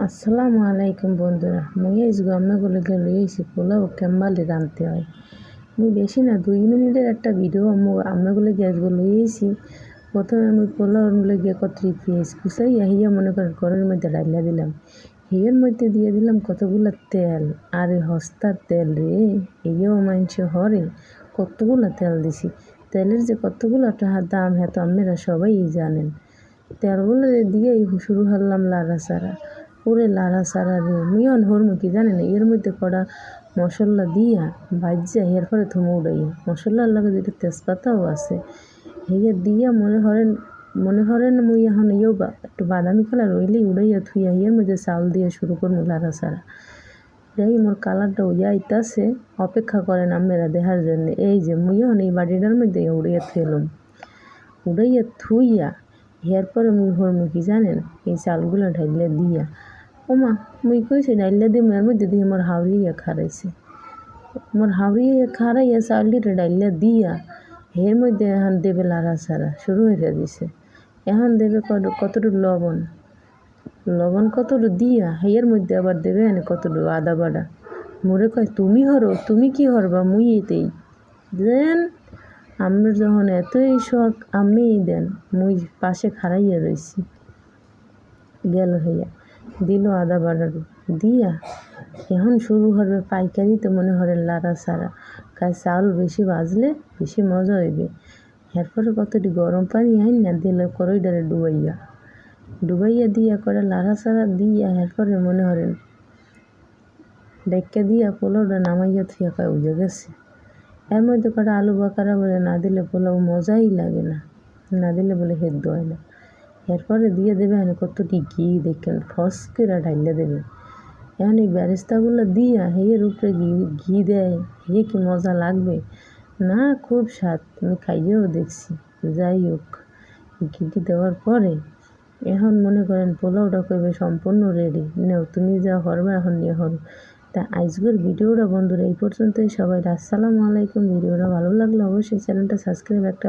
আসসালামু আলাইকুম বন্ধুরা। মুই এই গমনাগুলো গেলে এসি পোলাও কেম্বালি রাঁধতে হয়। মুই বেশি না, দুই মিনিটের একটা ভিডিও আমি আমনাগুলো গ্যাসগুলো লইয়েছি প্রথমে আমি পোলাও গুলো গিয়ে কতরি পেঁয়াজ কুচাই হিয়া মনে করেন ঘরের মধ্যে ডাইলা দিলাম। হিয়ের মধ্যে দিয়ে দিলাম কতগুলো তেল, আর হস্তার তেল রে হিয়েও মাংস হরে, কতগুলো তেল দিছি। তেলের যে কতগুলো দাম হ্যাঁ তো আপনারা সবাই জানেন। তেলগুলো দিয়ে শুরু করলাম লাড়া সারা পুরে লাড়া সারা রে। মিয়ন হরমু কি না এর মধ্যে কড়া মশলা দিয়া ভাজ্যা এরপরে থুমো উড়াইয়া। মশলার লাগে যেটা তেজপাতাও আছে। হিয়া দিয়া মনে করেন মনে করেন মুই এখন ইয়েও একটু বাদামি কালার রইলেই উড়াইয়া থুইয়া হিয়ার মধ্যে চাউল দিয়ে শুরু করব লাড়া সারা। যাই মোর কালারটা উইয়া আইতাছে, অপেক্ষা করেন আপনারা দেহার জন্য। এই যে, মুই এখন এই বাড়িটার মধ্যে উড়াইয়া থুইলাম উড়াইয়া থুইয়া এরপরে মুই হরমু কি জানেন? এই চালগুলো ঢাইলে দিয়া। ওমা, মুই কইছি ডাইলে দিয়ে এর মধ্যে দিয়ে মোর হাওড়িয়া খারাইছে মোর হাওড়িয়া খারাইয়া চালটিটা ডাইলে দিয়া, এর মধ্যে এখন দেবে লাড়া সারা শুরু হয়ে দিছে। এখন দেবে কত কতটুকু লবণ? লবণ কতটুকু দিয়া, এর মধ্যে আবার দেবে এনে কতটুকু আদা বাটা। মোরে কয়, তুমি হরো, তুমি কি হরবা? মুই এতেই দেন আমার যখন এতই শখ, আমিই দেন, মুই পাশে খাড়াইয়া রইছি। গেল হইয়া, দিল আদা বাটার দিয়া, এখন শুরু হবে পাইকারি তো মনে হরে লাড়া সারা কাজ চাউল বেশি বাজলে বেশি মজা হইবে। এরপরে কতটি গরম পানি আইন না, দিলে করইডারে ডুবাইয়া। ডুবাইয়া দিয়া করে লাড়া সারা দিয়া এরপরে মনে হরেন ডেক্কা দিয়া পোলাওটা নামাইয়া থুয়া কয়, উজে গেছে। এর মধ্যে কটা আলু বাকারা বলে, না দিলে পোলাও মজাই লাগে না। না দিলে বলে হেদ্দ হয় না। এরপরে দিয়ে দেবে এনে কতটি ঘি, দেখেন, ফস করে ঢাইলে দেবে। এখন এই ব্যারেস্তাগুলো দিয়া হেয়ের উপরে ঘি ঘি দেয় হে কি মজা লাগবে? না, খুব স্বাদ, আমি খাইয়েও দেখছি। যাই হোক, ঘিটি দেওয়ার পরে এখন মনে করেন পোলাওটা করবে সম্পূর্ণ রেডি নেও, তুমি যা হরবে এখন নিয়ে হরো। তা আজকের ভিডিওটা বন্ধুরা এই পর্যন্তই। সবাই আসসালামু আলাইকুম। ভিডিওটা ভালো লাগলে অবশ্যই চ্যানেলটা সাবস্ক্রাইব একটা